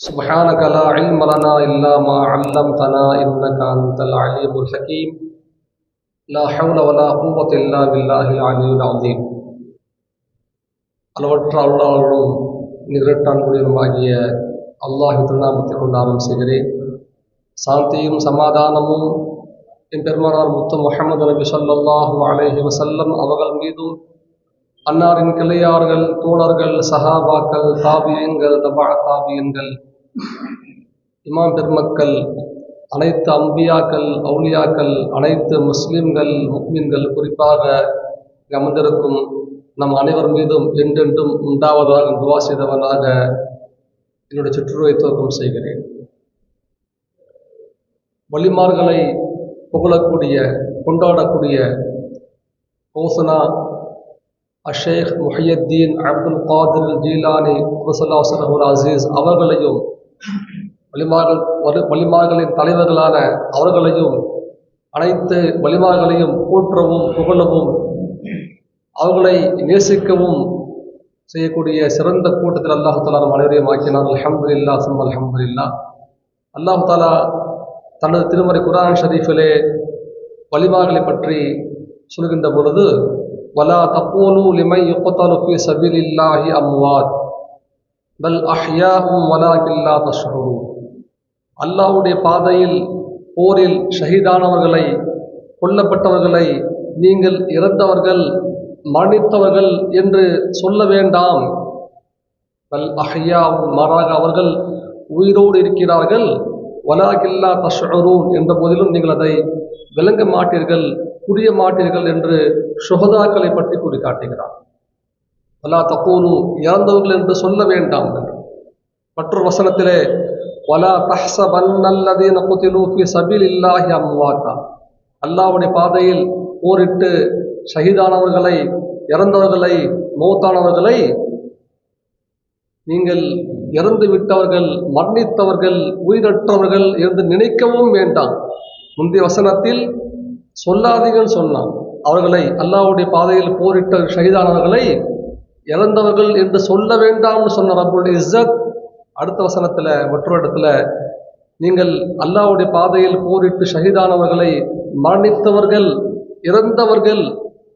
سبحانك لا علم لنا إلا ما علمتنا إنك أنت العليم الحكيم. لا حول ولا قوة إلا بالله العلي العظيم. அளவற்ற அருளாளரும் நிகழ்ட்டான்குடியருமாகிய அல்லாஹி திருநாமத்திற்கு நாமம் செய்கிறேன். சாந்தியும் சமாதானமும் என் பெருமானார் முத்து முகமது நபி சொல்லாஹு அலேஹி வசல்லம் அவர்கள் மீதும் அன்னாரின் கிளையார்கள் தோழர்கள் சஹாபாக்கள் தாபியங்கள் தபா தாபியங்கள் இமாம் பெருமக்கள் அனைத்து அம்பியாக்கள் அவுலியாக்கள் அனைத்து முஸ்லிம்கள் முக்மின்கள் குறிப்பாக இங்கு அமர்ந்திருக்கும் நம் அனைவர் மீதும் என்றென்றும் உண்டாவதாக துவா செய்தவனாக என்னுடைய சுற்றுரை துவக்கம் செய்கிறேன். வழிமார்களை புகழக்கூடிய கொண்டாடக்கூடிய ஹோசனா அஷேக் முஹையத்தீன் அப்துல் காதிர் ஜீலானி குசல்லாசர் அசீஸ் அவர்களையும் வலிமார்கள் வலி வலிமார்களின் தலைவர்களான அவர்களையும் அனைத்து வலிமார்களையும் போற்றவும் புகழவும் அவர்களை நேசிக்கவும் செய்யக்கூடிய சிறந்த கூட்டத்தில் அல்லாஹு தாலா நம் அனைவரையும் ஆக்கினார் அலமது இல்லா சும் அலமது இல்லா அல்லாஹு தாலா தனது திருமறை குரான் ஷரீஃபிலே வலிமார்களை பற்றி சொல்கின்ற பொழுது வலா தப்போலு லிமை யுப்பத்தாலு சபீல் இல்லாஹி அம்வாத். பல் அஹ்யாவும் வலாகில்லா தஷ்ஹுரு அல்லாஹ்வுடைய பாதையில் போரில் ஷஹீதானவர்களை கொல்லப்பட்டவர்களை நீங்கள் இறந்தவர்கள் மரணித்தவர்கள் என்று சொல்ல வேண்டாம். பல் அஹ்யாவும் மாறாக அவர்கள் உயிரோடு இருக்கிறார்கள். வலாகில்லா தஷ்ஹரூன் என்ற போதிலும் நீங்கள் அதை விளங்க மாட்டீர்கள் புரிய மாட்டீர்கள் என்று சுகதாக்களை பற்றி கூறி காட்டுகிறார் வலா தப்பூரு இறந்தவர்கள் என்று சொல்ல வேண்டாம் மற்றொரு வசனத்திலே வலா தஹ்சபன்னல்லதீன குதிலு ஃபி சபீலில்லாஹி அம்வாத்தா அல்லாஹ்வுடைய பாதையில் போரிட்டு ஷஹீதானவர்களை இறந்தவர்களை மௌத்தானவர்களை நீங்கள் இறந்து விட்டவர்கள் மரணித்தவர்கள் உயிரற்றவர்கள் என்று நினைக்கவும் வேண்டாம் முந்தைய வசனத்தில் சொல்லாதீர்கள் சொன்னான் அவர்களை அல்லாவுடைய பாதையில் போரிட்ட ஷஹீதானவர்களை இறந்தவர்கள் என்று சொல்ல வேண்டாம்னு சொன்ன ரப்புடைய இஸ்ஸத் அடுத்த வசனத்தில் மற்றொரு இடத்துல நீங்கள் அல்லாஹ்வுடைய பாதையில் போரிட்டு ஷஹீதானவர்களை மரணித்தவர்கள் இறந்தவர்கள்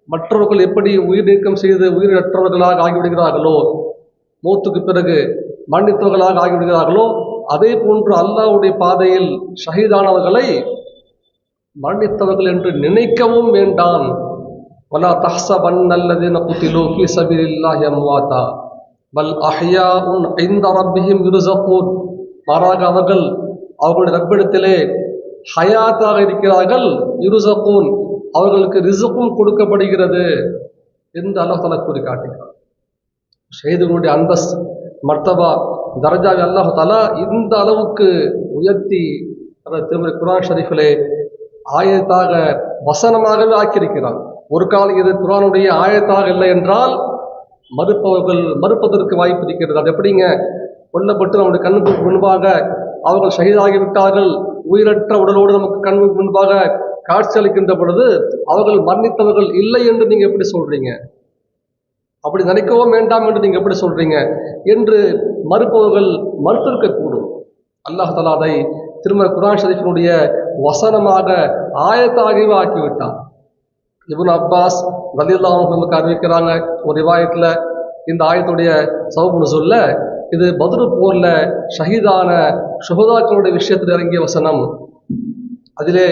மற்றவர்கள் எப்படி உயிர் நீக்கம் செய்து உயிரற்றவர்களாக ஆகிவிடுகிறார்களோ மூத்துக்கு பிறகு மன்னித்தவர்களாக ஆகிவிடுகிறார்களோ அதே போன்று அல்லாவுடைய பாதையில் ஷஹீதானவர்களை மரணித்தவர்கள் என்று நினைக்கவும் வேண்டாம். ولا تحسبن الذين قتلوا في سبيل الله امواتا بل احياء عند ربهم يرزقون. மாறாக அவர்கள் அவர்களுடைய ரப்பிடத்திலே ஹயாத்தாக இருக்கிறார்கள் யுர்ஸகூன் அவர்களுக்கு ரிசுக்கும் கொடுக்கப்படுகிறது என்று அல்லாஹ் தலா கூறி காட்டுகிறார் ஷஹீதுகளுடைய அந்தஸ் மர்த்தபா தர்ஜா அல்லாஹ் தலா இந்த அளவுக்கு உயர்த்தி திருமதி குரான் ஷரீஃபிலே ஆயத்தாக வசனமாகவே ஆக்கியிருக்கிறார் ஒரு காலம் இது குரானுடைய ஆயத்தாக இல்லை என்றால் மறுப்பவர்கள் மறுப்பதற்கு வாய்ப்பு இருக்கிறது. அது எப்படிங்க? கொல்லப்பட்டு நம்முடைய கண்ணுக்கு முன்பாக அவர்கள் ஷஹீதாகிவிட்டார்கள். உயிரற்ற உடலோடு நமக்கு கண்ணுக்கு முன்பாக காட்சி அளிக்கின்ற பொழுது அவர்கள் மரணித்தவர்கள் இல்லை என்று நீங்கள் எப்படி சொல்றீங்க? அப்படி நினைக்கவும் வேண்டாம் என்று நீங்கள் எப்படி சொல்றீங்க? என்று மறுப்பவர்கள் மறுத்திருக்கக்கூடும் அல்லாஹ் தலா அதை திருமண குரான் ஷரீஃபினுடைய வசனமாக ஆயத்தாகவே ஆக்கிவிட்டான். இபுன் அப்பாஸ் வலியுல்லாவும் நமக்கு அறிவிக்கிறாங்க. ஒரு ரிவாயத்தில் இந்த ஆயத்துடைய சவுபுன்னு சொல்ல இது பத்ரு போர்ல ஷஹீதான சுகதாக்களுடைய விஷயத்தில் இறங்கிய வசனம். அதிலே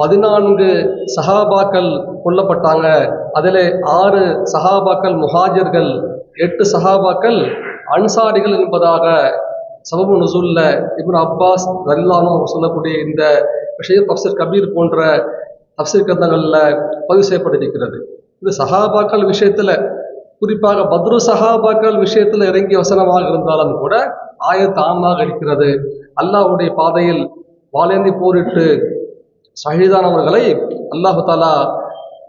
பதினான்கு சஹாபாக்கள் கொல்லப்பட்டாங்க. அதிலே ஆறு சஹாபாக்கள் முஹாஜர்கள் எட்டு சஹாபாக்கள் அன்சாரிகள் என்பதாக சபபு நுசுல்ல இப்னு அப்பாஸ் ரல்லானோ சொல்லக்கூடிய இந்த விஷயம் பஃசர் கபீர் போன்ற தப்சீர் கிரந்தங்களில் பதிவு செய்யப்பட்டிருக்கிறது இது சஹாபாக்கள் விஷயத்துல குறிப்பாக பத்ரு சஹாபாக்கள் விஷயத்துல இறங்கிய வசனமாக இருந்தாலும் கூட ஆயத்தாமாக இருக்கிறது. அல்லாஹ்வுடைய பாதையில் வாழேந்தி போரிட்டு சகிதானவர்களை அல்லாஹு தாலா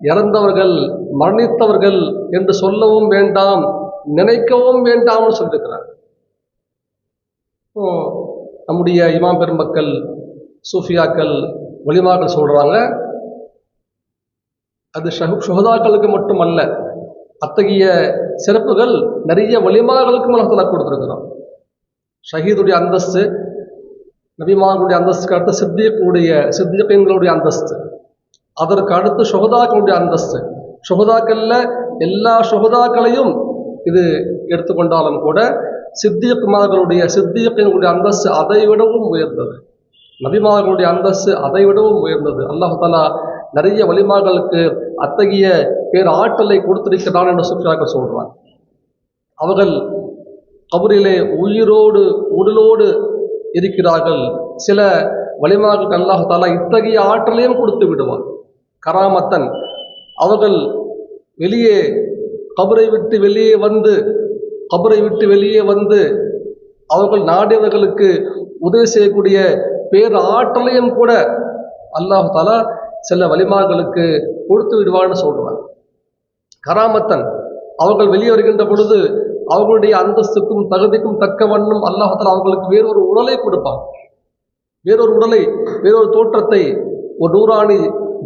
இறந்தவர்கள் மரணித்தவர்கள் என்று சொல்லவும் வேண்டாம் நினைக்கவும் வேண்டாம்னு சொல்லியிருக்கிறார். நம்முடைய இமாம் பெருமக்கள் சூஃபியாக்கள் ஒளிமாக்கள் சொல்றாங்க அது ஷஹு சுகதாக்களுக்கு மட்டுமல்ல அத்தகைய சிறப்புகள் நிறைய வலிமார்களுக்கும் அல்லாஹ் கொடுத்துருக்கிறோம் ஷஹீதுடைய அந்தஸ்து நபிமார்களுடைய அந்தஸ்துக்கு அடுத்து சித்தியக்கூடிய சித்தியங்களுடைய அந்தஸ்து. அதற்கு அடுத்து சுகதாக்களுடைய அந்தஸ்து. சுகதாக்களில் எல்லா சுகதாக்களையும் இது எடுத்துக்கொண்டாலும் கூட சித்தியக்குமார்களுடைய சித்தியங்களுடைய அந்தஸ்து அதை விடவும் உயர்ந்தது. நபிமார்களுடைய அந்தஸ்து அதை விடவும் உயர்ந்தது. அல்லாஹ் நிறைய வலிமார்களுக்கு அத்தகைய பேர் ஆற்றலை கொடுத்திருக்கிறான் என்று சுற்றுலாக்கள் சொல்றான் அவர்கள் கபரிலே உயிரோடு உடலோடு இருக்கிறார்கள். சில வலிமார்களுக்கு அல்லாஹதால இத்தகைய ஆற்றலையும் கொடுத்து விடுவான். கராமத்தன் அவர்கள் வெளியே கபரை விட்டு வெளியே வந்து கபரை விட்டு வெளியே வந்து அவர்கள் நாடியவர்களுக்கு உதவி செய்யக்கூடிய பேர் ஆற்றலையும் கூட அல்லாஹாலா சில வலிமார்களுக்கு கொடுத்து விடுவான்னு சொல்றான் கராமத்தன் அவர்கள் வெளியே வருகின்ற பொழுது அவர்களுடைய அந்தஸ்துக்கும் தகுதிக்கும் தக்க வண்ணம் அல்லாஹத்தில் அவர்களுக்கு வேறொரு உடலை கொடுப்பான். வேறொரு உடலை வேறொரு தோற்றத்தை ஒரு நூறாணி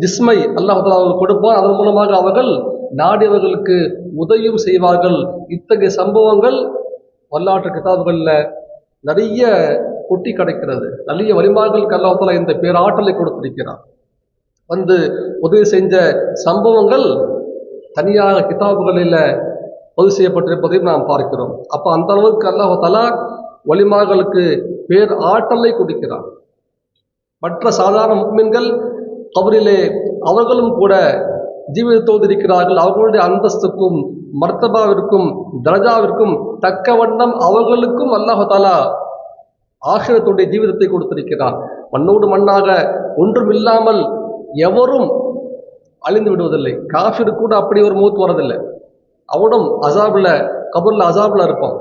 ஜிஸ்மை அல்லாஹத்தில் அவர்கள் கொடுப்பான். அதன் மூலமாக அவர்கள் நாடியவர்களுக்கு உதவியும் செய்வார்கள். இத்தகைய சம்பவங்கள் வரலாற்று கிதாபுகளில் நிறைய கொட்டி கிடைக்கிறது. நிறைய வரிமார்கள் அல்லாஹால இந்த பேராற்றலை கொடுத்திருக்கிறார் வந்து உதவி செஞ்ச சம்பவங்கள் தனியாக கிதாபுகளில் பதிவு செய்யப்பட்டிருப்பதையும் நாம் பார்க்கிறோம். அப்போ அந்த அளவுக்கு அல்லாஹ் தலா வலிமார்களுக்கு பேர் ஆற்றலை கொடுக்கிறார் மற்ற சாதாரண முக்மின்கள் கபரிலே அவர்களும் கூட ஜீவிதத்தோடு இருக்கிறார்கள். அவர்களுடைய அந்தஸ்துக்கும் மர்த்தபாவிற்கும் தரஜாவிற்கும் தக்க வண்ணம் அவர்களுக்கும் அல்லாஹாலா ஆகிரத்துடைய ஜீவிதத்தை கொடுத்திருக்கிறார் மண்ணோடு மண்ணாக ஒன்றுமில்லாமல் எவரும் அழிந்து விடுவதில்லை. காஃபிர் கூட அப்படி ஒரு மூத்து வரதில்லை. அவனும் அசாபில் கபூரில் அசாபில் இருப்பான்.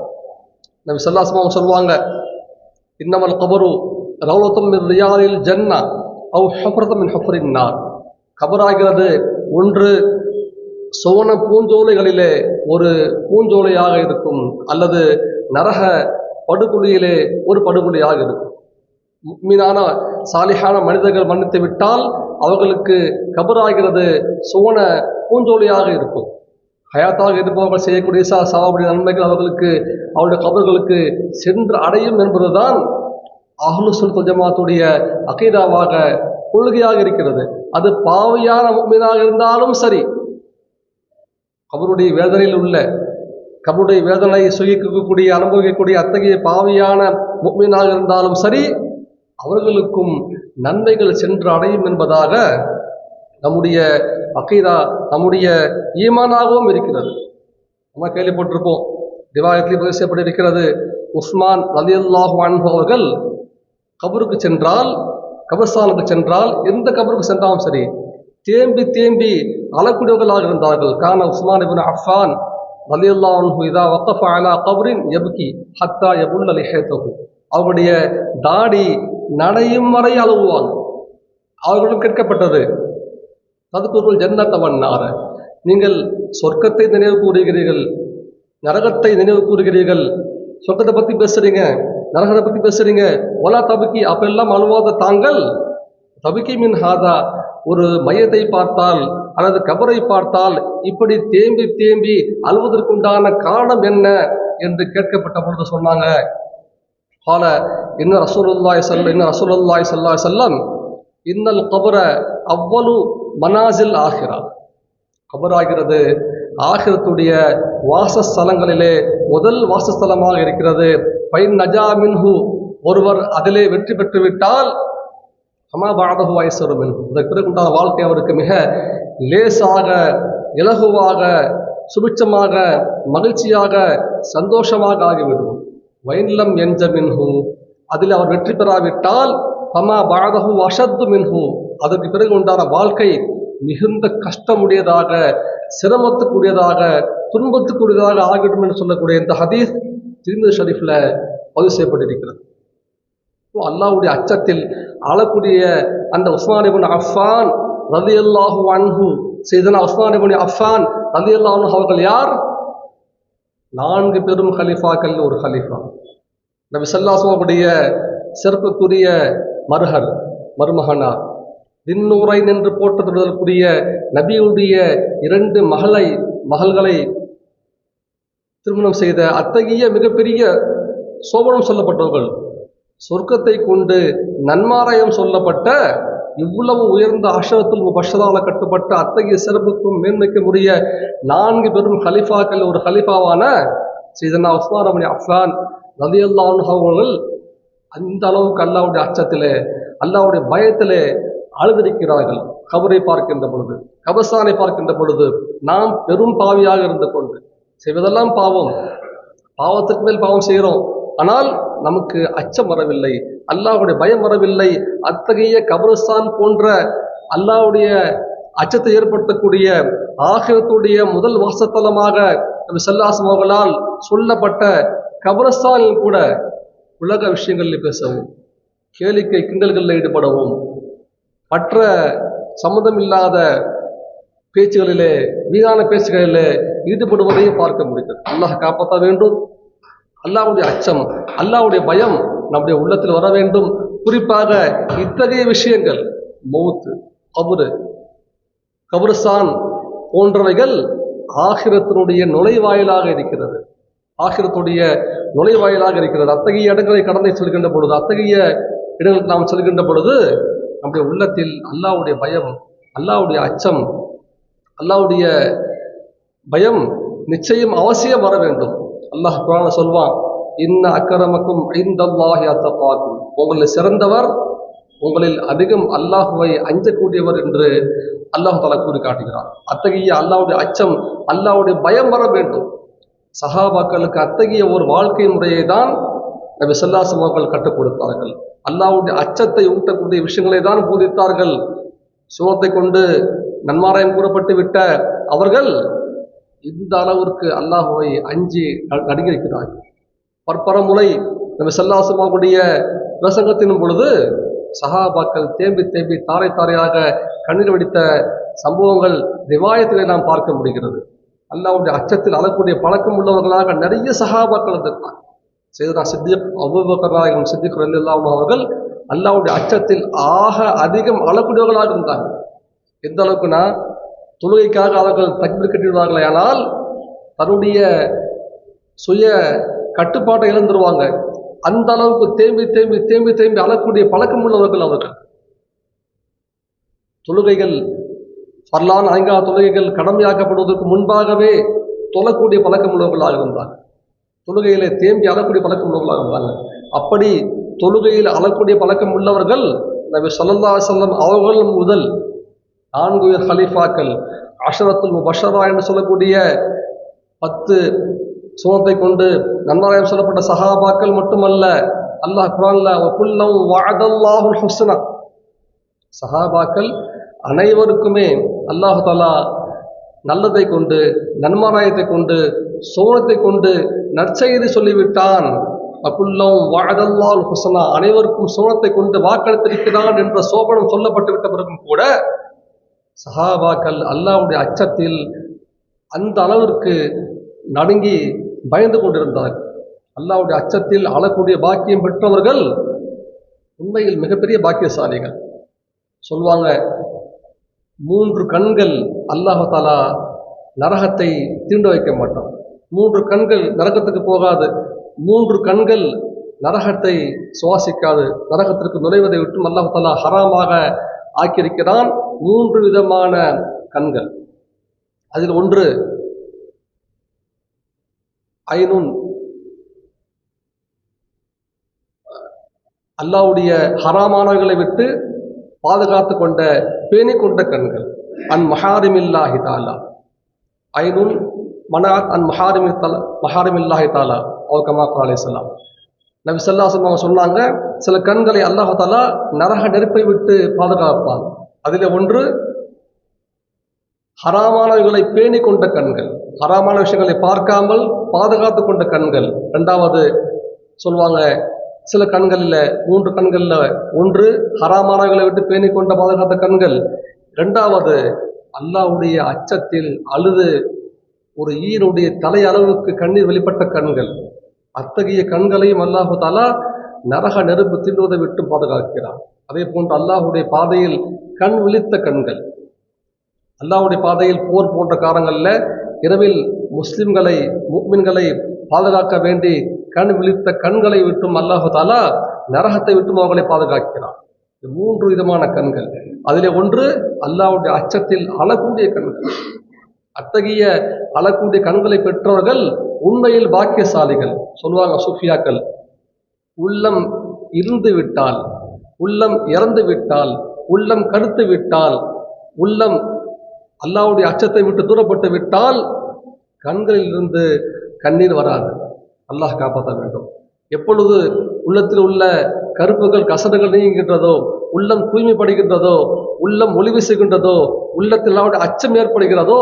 நபி சல்லாஸ்மாவும் சொல்லுவாங்க இன்னமல் கபரு ரவுலத்தம் ரியாலில் ஜன்னா அவ் ஹஃப்ரதம் ஹஃப்ரின் நார். கபராகிறது ஒன்று சோன பூஞ்சோலைகளிலே ஒரு பூஞ்சோலையாக இருக்கும் அல்லது நரக படுகொலியிலே ஒரு படுகொலியாக இருக்கும். மீனான சாலிகான மனிதர்கள் மன்னித்து விட்டால் அவர்களுக்கு கபராகிறது சுவன பூஞ்சோலியாக இருக்கும். ஹயாத்தாக இருப்பவர்கள் செய்யக்கூடிய சா சாவுடைய நன்மைகள் அவர்களுக்கு அவருடைய கபர்களுக்கு சென்று அடையும் என்பதுதான் அஹ்லுசுல் ஜமாத்துடைய அகைதாவாக கொள்கையாக இருக்கிறது. அது பாவியான மீனாக இருந்தாலும் சரி கபருடைய வேதனையில் உள்ள கபருடைய வேதனை சுகிக்கக்கூடிய அனுபவிக்கக்கூடிய அத்தகைய பாவியான முக்மீனாக இருந்தாலும் சரி அவர்களுக்கும் நன்மைகள் சென்று அடையும் என்பதாக நம்முடைய அக்கீதா நம்முடைய ஈமானாகவும் இருக்கிறது. நம்ம கேள்விப்பட்டிருப்போம் திவாயத்தில் பேசப்பட்டிருக்கிறது உஸ்மான் அலி அல்லாஹ் அவர்கள் கபருக்கு சென்றால் கபர்ஸ்தானுக்கு சென்றால் எந்த கபருக்கு சென்றாலும் சரி தேம்பி தேம்பி அழக்கூடியவர்களாக இருந்தார்கள். கான உஸ்மான் இபின் அஃபான் அலி அல்லாஹ் இதா வக்கஃப அலா கபரின் எபுக்கி ஹத்தா எபுல் அலி ஹேத்தகு அவருடைய தாடி நடையும் வரை அழுகுவாங்க அவர்களும் கேட்கப்பட்டது ததுக்குருள் ஜன்னத்தவன்னார நீங்கள் சொர்க்கத்தை நினைவு கூறுகிறீர்கள் நரகத்தை நினைவு கூறுகிறீர்கள். சொர்க்கத்தை பற்றி பேசுறீங்க நரகத்தை பற்றி பேசுறீங்க. ஒலா தபுக்கி அப்பெல்லாம் அழுவாத தாங்கள்? தபுக்கி மின் ஹாதா ஒரு மையத்தை பார்த்தால் அல்லது கபரை பார்த்தால் இப்படி தேம்பி தேம்பி அழுவதற்குண்டான காரணம் என்ன? என்று கேட்கப்பட்ட பொழுது சொன்னாங்க. கால இன்ன ரசூலுல்லாய் சல்ல இன்ன ரசூலுல்லாய் சல்லா செல்லம் இன்னல் கபர அவ்வளவு மனாசில் ஆகிறா கபராகிறது ஆகிரத்துடைய வாசஸ்தலங்களிலே முதல் வாசஸ்தலமாக இருக்கிறது. பைன் நஜா மின்ஹு ஒருவர் அதிலே வெற்றி பெற்று விட்டால் ஹமா பாதகு வயசரு மின்ஹு பிறகு உண்டான வாழ்க்கை அவருக்கு மிக லேசாக இலகுவாக சுபிட்சமாக மகிழ்ச்சியாக சந்தோஷமாக ஆகிவிடும். வைன்லம் எஞ்ச மின்ஹு அதில் அவர் வெற்றி பெறாவிட்டால் பமா பாதகு வசத்து மின்ஹு. அதற்கு பிறகு உண்டான வாழ்க்கை மிகுந்த கஷ்டமுடையதாக சிரமத்துக்குரியதாக துன்பத்துக்குரியதாக ஆகிடும் என்று சொல்லக்கூடிய இந்த ஹதீஸ் திருமதி ஷரீஃப்ல பதிவு செய்யப்பட்டிருக்கிறது. அல்லாவுடைய அல்லாஹ்வுடைய அச்சத்தில் ஆளக்கூடிய அந்த உஸ்மானிபுன் அஃபான் ரதி அல்லாஹு அன்ஹு செய்தனா உஸ்மானிபுன் அஃபான் ரதி அல்லாஹு அவர்கள் யார்? நான்கு பெரும் ஹலிஃபாக்கள் ஒரு ஹலிஃபா நபி சல்லாசுடைய சிறப்புக்குரிய மருகர் மருமகனார் தின்னூரை நின்று போற்றப்படுவதற்குரிய நபியுடைய இரண்டு மகளை மகள்களை திருமணம் செய்த அத்தகைய மிகப்பெரிய சோபனம் சொல்லப்பட்டவர்கள் சொர்க்கத்தை கொண்டு நன்மாராயம் சொல்லப்பட்ட இவ்வளவு உயர்ந்த ஆசிரத்தில் பஷரால கட்டுப்பட்ட அத்தகைய சிறப்புக்கும் மேன்மைக்கும் உரிய நான்கு பெரும் ஹலிஃபாக்கள் ஒரு ஹலிஃபாவான சீதனா உஸ்மான் அபனி அஃபான் ரதி அவர்கள் அந்த அளவுக்கு அல்லாவுடைய அச்சத்திலே அல்லாவுடைய பயத்திலே அழுதிருக்கிறார்கள். கபரை பார்க்கின்ற பொழுது கபஸ்தானை பார்க்கின்ற பொழுது நாம் பெரும் பாவியாக இருந்து கொண்டு செய்வதெல்லாம் பாவம். பாவத்துக்கு மேல் பாவம் செய்கிறோம். ஆனால் நமக்கு அச்சம் வரவில்லை. அல்லாஹுடைய பயம் வரவில்லை. அத்தகைய கபரஸ்தான் போன்ற அல்லாஹ்வுடைய அச்சத்தை ஏற்படுத்தக்கூடிய ஆகிரத்துடைய முதல் வாசத்தலமாக நம்ம செல்லாசம் அவர்களால் சொல்லப்பட்ட கபரஸ்தானில் கூட உலக விஷயங்களில் பேசவும் கேளிக்கை கிண்டல்களில் ஈடுபடவும் மற்ற சம்மதம் இல்லாத பேச்சுகளிலே வீணான பேச்சுகளிலே ஈடுபடுவதையும் பார்க்க முடிகிறது. அல்லாஹ் காப்பாற்ற வேண்டும். அல்லாவுடைய அச்சம் அல்லாஹ்வுடைய பயம் நம்முடைய உள்ளத்தில் வர வேண்டும். குறிப்பாக இத்தகைய விஷயங்கள் மௌத்து கபரு கபருஸ்தான் போன்றவைகள் ஆகிரத்தினுடைய நுழைவாயிலாக இருக்கிறது. ஆகிரத்துடைய நுழைவாயிலாக இருக்கிறது. அத்தகைய இடங்களை கடந்து செல்கின்ற பொழுது அத்தகைய இடங்களுக்கு நாம் செல்கின்ற பொழுது நம்முடைய உள்ளத்தில் அல்லாஹ்வுடைய பயம் அல்லாவுடைய அச்சம் அல்லாஹ்வுடைய பயம் நிச்சயம் அவசியம் வர வேண்டும். அல்லாஹ் குரான சொல்வான் இன்ன அக்கரமக்கும் ஐந்தல்லாஹி அத்தகாக்கும். உங்களில் சிறந்தவர் உங்களில் அதிகம் அல்லாஹுவை அஞ்சக்கூடியவர் என்று அல்லாஹ் தலா கூறி காட்டுகிறார் அத்தகைய அல்லாவுடைய அச்சம் அல்லாஹ்வுடைய பயம் வர வேண்டும். சஹாபாக்களுக்கு அத்தகைய ஒரு வாழ்க்கை முறையை தான் நபி ஸல்லல்லாஹு அவர்கள் கற்றுக் கொடுத்தார்கள். அல்லாவுடைய அச்சத்தை ஊட்டக்கூடிய விஷயங்களை தான் போதித்தார்கள். சுகத்தை கொண்டு நன்மாராயம் கூறப்பட்டு விட்ட அவர்கள் இந்த அளவிற்கு அல்லாஹுவை அஞ்சி நடுங்கி இருக்கிறார்கள் பற்பர முறை நம்ம செல்லாசமாவுடைய பிரசங்கத்தின் பொழுது சஹாபாக்கள் தேம்பி தேம்பி தாரை தாரையாக கண்ணீர் வடித்த சம்பவங்கள் ரிவாயத்திலே நாம் பார்க்க முடிகிறது. அல்லாவுடைய அச்சத்தில் அழக்கூடிய பழக்கம் உள்ளவர்களாக நிறைய சகாபாக்கள் இருந்திருக்காங்க செய்தனா சித்திக் அபூபக்கர் நாயகம் சித்திக் அவர்கள் அல்லாவுடைய அச்சத்தில் ஆக அதிகம் அழக்கூடியவர்களாக இருந்தாங்க. எந்த அளவுக்குனா தொழுகைக்காக அவர்கள் தக்பீர் கட்டிடுவார்களே ஆனால் தன்னுடைய சுய கட்டுப்பாட்டை இழந்துருவாங்க. அந்த அளவுக்கு தேம்பி தேம்பி தேம்பி தேம்பி அழக்கூடிய பழக்கம் உள்ளவர்கள் அவர்கள். தொழுகைகள் பரலான் ஐங்கா தொழுகைகள் கடமையாக்கப்படுவதற்கு முன்பாகவே தொழக்கூடிய பழக்கம் உள்ளவர்களாக இருந்தாங்க. தொழுகையிலே தேம்பி அழக்கூடிய பழக்கம் உள்ளவர்களாக இருந்தாங்க. அப்படி தொழுகையில் அழக்கூடிய பழக்கம் உள்ளவர்கள் நபி ஸல்லல்லாஹு அலைஹி அவர்கள் முதல் நான்கு உயர் ஹலீஃபாக்கள் அஷரத்துல் பஷரா என்று சொல்லக்கூடிய பத்து சுனத்தை கொண்டு நன்மாராயம் சொல்லப்பட்ட சஹாபாக்கள் மட்டுமல்ல அல்லாஹ் குரான்ல குல்லம் வாதல்லாஹுல் ஹுஸ்னா. சஹாபாக்கள் அனைவருக்குமே அல்லாஹ் தஆலா நல்லதை கொண்டு நன்மாராயத்தை கொண்டு சோனத்தை கொண்டு நற்செய்தி சொல்லிவிட்டான். அக்குல்லம் வஅதல்லாஹுல் ஹுஸ்னா. அனைவருக்கும் சோனத்தை கொண்டு வாக்களித்திருக்கிறான் என்ற சோபனம் சொல்லப்பட்டு விட்ட பிறகும் கூட சஹாபாக்கள் அல்லாஹ்வுடைய அச்சத்தில் அந்த அளவிற்கு நடுங்கி பயந்து கொண்டிருந்தார்கள் அல்லாவுடைய அச்சத்தில் அழக்கூடிய பாக்கியம் பெற்றவர்கள் உண்மையில் மிகப்பெரிய பாக்கியசாலிகள். சொல்வாங்க மூன்று கண்கள் அல்லாஹ் தாலா நரகத்தை தீண்ட வைக்க மாட்டான். மூன்று கண்கள் நரகத்துக்கு போகாது. மூன்று கண்கள் நரகத்தை சுவாசிக்காது. நரகத்திற்கு நுழைவதை விட்டும் அல்லாஹ் தாலா ஹராமாக ஆக்கியிருக்கிறான். மூன்று விதமான கண்கள். அதில் ஒன்று ஐநுன் அல்லாவுடைய ஹராமானவர்களை விட்டு பாதுகாத்து கொண்ட பேணி கொண்ட கண்கள். அன் மஹாரிமில்லாஹி தாலா ஐநுன் மனாத் அன் மஹாரிமி தலா மஹாரிமில்லாஹி தாலா அவர் கமா அலிசல்லாம் நபி ஸல்லல்லாஹு அவங்க சொன்னாங்க சில கண்களை அல்லாஹ் தாலா நரக நெருப்பை விட்டு பாதுகாப்பான். அதில் ஒன்று ஹராமானவைகளை பேணி கொண்ட கண்கள் ஹராமான விஷயங்களை பார்க்காமல் பாதுகாத்து கொண்ட கண்கள். ரெண்டாவது சொல்லுவாங்க சில கண்களில் மூன்று கண்களில் ஒன்று ஹராமானவைகளை விட்டு பேணி கொண்ட பாதுகாத்த கண்கள். ரெண்டாவது அல்லாஹ்வுடைய அச்சத்தில் அழுது ஒரு ஈருடைய தலை அளவுக்கு கண்ணீர் வெளிப்பட்ட கண்கள். அத்தகைய கண்களையும் அல்லாஹு தாலா நரக நெருப்பு தின்னுவதை விட்டு பாதுகாக்கிறான். அதே போன்று அல்லாஹுடைய பாதையில் கண் விழித்த கண்கள். அல்லாவுடைய பாதையில் போர் போன்ற காலங்களில் இரவில் முஸ்லிம்களை முக்மின்களை பாதுகாக்க வேண்டி கண் விழித்த கண்களை விட்டும் அல்லாஹு தாலா நரகத்தை விட்டும் அவர்களை பாதுகாக்கிறான். மூன்று விதமான கண்கள். அதில் ஒன்று அல்லாவுடைய அச்சத்தில் அழக்கூடிய கண்கள். அத்தகைய அழக்கூடிய கண்களை பெற்றவர்கள் உண்மையில் பாக்கியசாலிகள். சொல்லுவாங்க சுஃபியாக்கள் உள்ளம் இருந்து விட்டால் உள்ளம் இறந்து விட்டால் உள்ளம் கடுத்து விட்டால் உள்ளம் அல்லாவுடைய அச்சத்தை விட்டு தூரப்பட்டு விட்டால் கண்களில் இருந்து கண்ணீர் வராது. அல்லாஹ் காப்பாற்ற வேண்டும். எப்பொழுது உள்ளத்தில் உள்ள கருப்புகள் கசடுகள் நீங்குகின்றதோ உள்ளம் தூய்மைப்படுகின்றதோ உள்ளம் ஒளி வீசுகின்றதோ உள்ளத்தில் அவருடைய அச்சம் ஏற்படுகிறதோ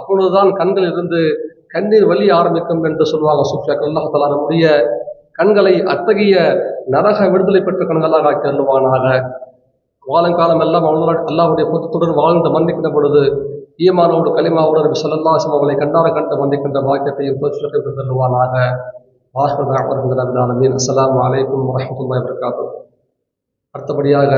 அப்பொழுதுதான் கண்களில் இருந்து கண்ணீர் வலி ஆரம்பிக்கும் என்று சொல்லுவாங்க சூஃபியாக்கள். அல்லாஹ் தலா நம்முடைய கண்களை அத்தகைய நரக விடுதலை பெற்ற கண்களாக ஆக்கி அருள்வானாக காலம் எல்லாம் அல்லாஹுடைய அல்லாஹ்வுடைய பொருத்தத்துடன் வாழ்ந்து மன்னிக்கின்ற பொழுது ஈமானோடு களிமாவோடு நபி ஸல்லல்லாஹு அவர்களை கண்டார கண்டு வந்திருக்கின்ற பாக்கியத்தையும் தோற்றத்தை தருவானாக. வாஸ்கர் நாற்பது அஸ்லாம் வலைக்கும் வரமத்துல்லாய் வபரகாத்துஹு. அடுத்தபடியாக